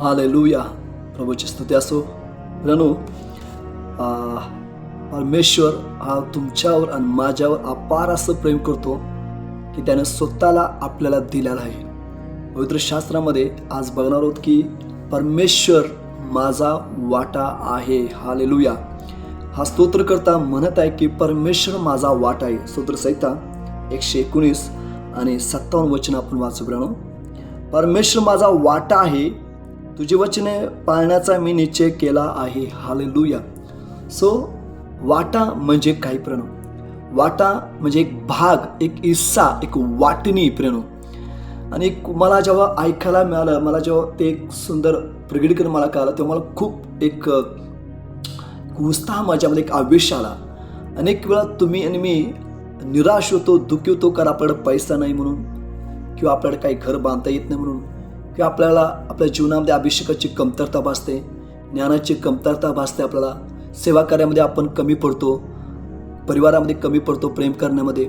Hallelujah प्रभूची स्तुती असो. रणू परमेश्वर हा तुमच्यावर आणि माझ्यावर अपार असं प्रेम करतो की त्याने स्वतःला आपल्याला दिलेला आहे. पवित्र शास्त्रामध्ये आज बघणार आहोत की परमेश्वर माझा वाटा आहे. हालेलुया हा स्तोत्र करता म्हणत आहे की परमेश्वर माझा वाटा आहे. स्तोत्र संहिता एकशे एकोणीस आणि सत्तावन्न वचन आपण वाचू मित्रांनो. परमेश्वर माझा वाटा आहे. तुझी वचने पाळण्याचा मी निश्चय केला आहे. हालेलुया. सो वाटा म्हणजे काही प्रणव? वाटा म्हणजे एक भाग एक हिस्सा एक वाटणी प्रणव. आणि मला जेव्हा ऐकायला मिळालं मला जेव्हा ते एक सुंदर प्रगटीकरण मला कळालं तेव्हा मला खूप एक उत्साह माझ्यामध्ये एक आवेश आला. अनेक वेळा तुम्ही आणि मी निराश होतो दुःखी होतो कारण आपल्याकडे पैसा नाही म्हणून किंवा आपल्याकडे काही घर बांधता येत नाही म्हणून. की आपल्याला आपल्या जीवनामध्ये अभिषेकाची कमतरता भासते ज्ञानाची कमतरता भासते आपल्याला. सेवा कार्यामध्ये आपण कमी पडतो परिवारामध्ये कमी पडतो प्रेम करण्यामध्ये.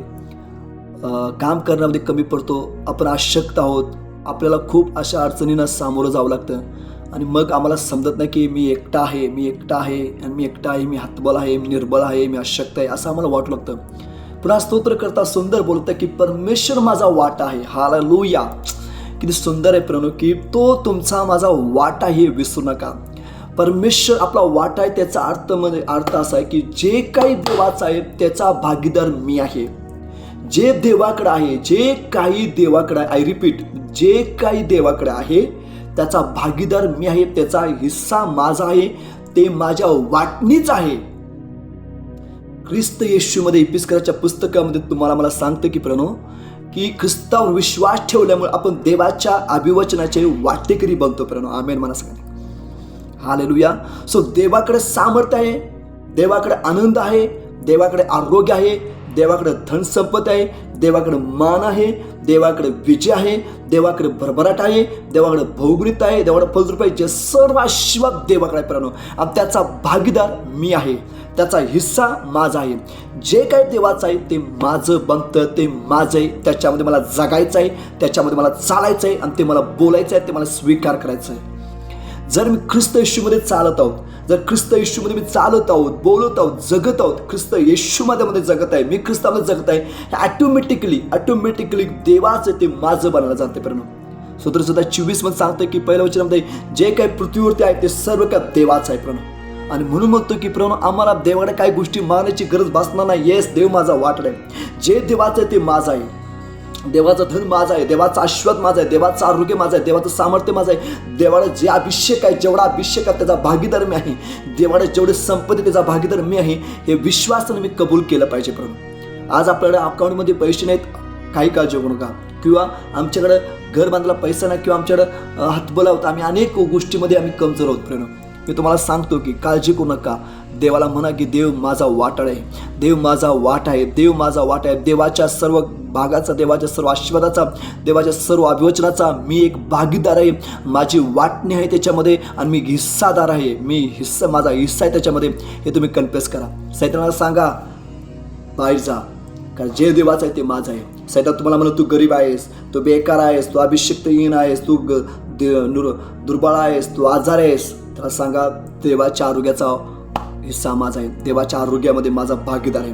काम करण्यामध्ये कमी पडतो आपण अशक्त आहोत. आपल्याला खूप अशा अडचणींना सामोरं जावं लागतं. आणि मग आम्हाला समजत नाही की मी एकटा आहे मी एकटा आहे आणि मी एकटा आहे मी हातबल आहे मी निर्बल आहे मी अशक्त आहे असं आम्हाला वाटू लागतं. पुन्हा स्तोत्र करता सुंदर बोलतं की परमेश्वर माझा वाट आहे. हाला लोया किती सुंदर आहे प्रणू की तो तुमचा माझा वाटा हे विसरू नका. परमेश्वर आपला वाटा आहे त्याचा अर्थ म्हणजे अर्थ असा आहे की जे काही देवाचं आहे त्याचा भागीदार मी आहे. जे देवाकडे आहे जे काही देवाकडे आहे आय रिपीट जे काही देवाकडे आहे त्याचा भागीदार मी आहे त्याचा हिस्सा माझा आहे ते माझ्या वाटणीच आहे. ख्रिस्त येशूमध्ये इपिस्कराच्या पुस्तकामध्ये तुम्हाला मला सांगतं की प्रणू की ख्रिस्तावर विश्वास ठेवल्यामुळे आपण देवाच्या अभिवचनाचे वाटेकरी बनतो प्रणव आमेन मला सांगा हालेलुया. सो देवाकडे सामर्थ्य आहे देवाकडे आनंद आहे देवाकडे आरोग्य आहे देवाकडं धन आहे देवाकडं मान आहे देवाकडे विजय आहे देवाकडे भरभराट आहे देवाकडे भौगोलिक आहे देवाकडे फलद्रूप आहे. जे सर्व आशीर्वाद देवाकडे आहे प्रणव आणि त्याचा भागीदार मी आहे. त्याचा हिस्सा माझा आहे. जे काय देवाचं आहे ते माझं बनतं ते माझं आहे. त्याच्यामध्ये मला जगायचं आहे त्याच्यामध्ये मला चालायचं आहे आणि ते मला बोलायचं आहे ते मला स्वीकार करायचं आहे. जर मी ख्रिस्त येशूमध्ये चालत आहोत जर ख्रिस्त येशूमध्ये मी चालत आहोत बोलत आहोत जगत आहोत ख्रिस्त येशूमध्ये मध्ये जगत आहे मी ख्रिस्तामध्ये जगत आहे ॲटोमॅटिकली ॲटोमॅटिकली देवाचं ते माझं बनवलं जाते प्रणव सूत्र सुद्धा चोवीसमध्ये सांगतं की पहिल्या वचनामध्ये जे काही पृथ्वीवरती आहे ते सर्व काय देवाचं आहे प्रणव आणि म्हणून म्हणतो की प्रणव आम्हाला देवाकडे काही गोष्टी मागण्याची गरज भासणार नाही. येस देव माझा वाटलं आहे. जे देवाचं आहे ते माझं आहे. देवाचं धन माझं आहे देवाचा आशीर्वाद माझा आहे देवाचं आरोग्य माझं आहे देवाचं सामर्थ्य माझं आहे. देवाला जे अभिषेक आहे जेवढा अभिषेक आहे त्याचा भागीदार मी आहे. देवाला जेवढे संपत्ती त्याचा भागीदार मी आहे. हे विश्वासाने मी कबूल केलं पाहिजे प्रभू. आज आपल्याकडे अकाउंटमध्ये पैसे नाहीत काही काळजी करू नका. किंवा आमच्याकडं घर बांधला पैसा नाही किंवा आमच्याकडं हातबोला होता आम्ही अनेक गोष्टीमध्ये आम्ही कमजोर आहोत प्रेरणा मी तुम्हाला सांगतो की काळजी करू नका. देवाला म्हणा की देव माझा वाटाळ आहे. देव माझा वाट आहे. देव माझा वाट आहे. देवाच्या सर्व भागाचा देवाच्या सर्व आशीर्वादाचा देवाच्या सर्व अभिवचनाचा मी एक भागीदार आहे. माझी वाटणी आहे त्याच्यामध्ये आणि मी हिस्सादार आहे. मी हिस्सा माझा हिस्सा आहे त्याच्यामध्ये. हे तुम्ही कन्फेस करा. सैतानाला सांगा बाहेर जा. कारण जे देवाचं आहे ते माझं आहे. सैतान तुम्हाला म्हणत तू गरीब आहेस. तू बेकार आहेस. तू अभिषिक्तहीन आहेस. तू ग- दे- दुर्बळ आहेस. तू आजार आहेस. त्याला सांगा देवाच्या आरोग्याचा हिस्सा माझा आहे. देवाच्या आरोग्यामध्ये माझा भागीदार आहे.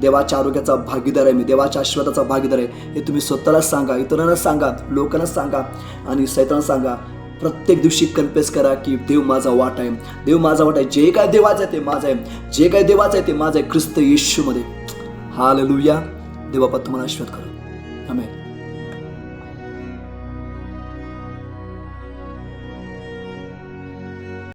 देवाच्या आरोग्याचा भागीदार आहे मी. देवाच्या आशीर्वादाचा भागीदार आहे. हे तुम्ही स्वतःला सांगा इतरांना सांगा लोकांना सांगा आणि सैतांना सांगा प्रत्येक दिवशी कन्फेस करा की देव माझा वाट आहे. देव माझा वाट आहे. जे काय देवाचं आहे ते माझं आहे. जे काय देवाचं आहे ते माझं आहे ख्रिस्त येशूमध्ये. हालेलुया. देवापा तुम्हाला आशीर्वाद करू आमेन.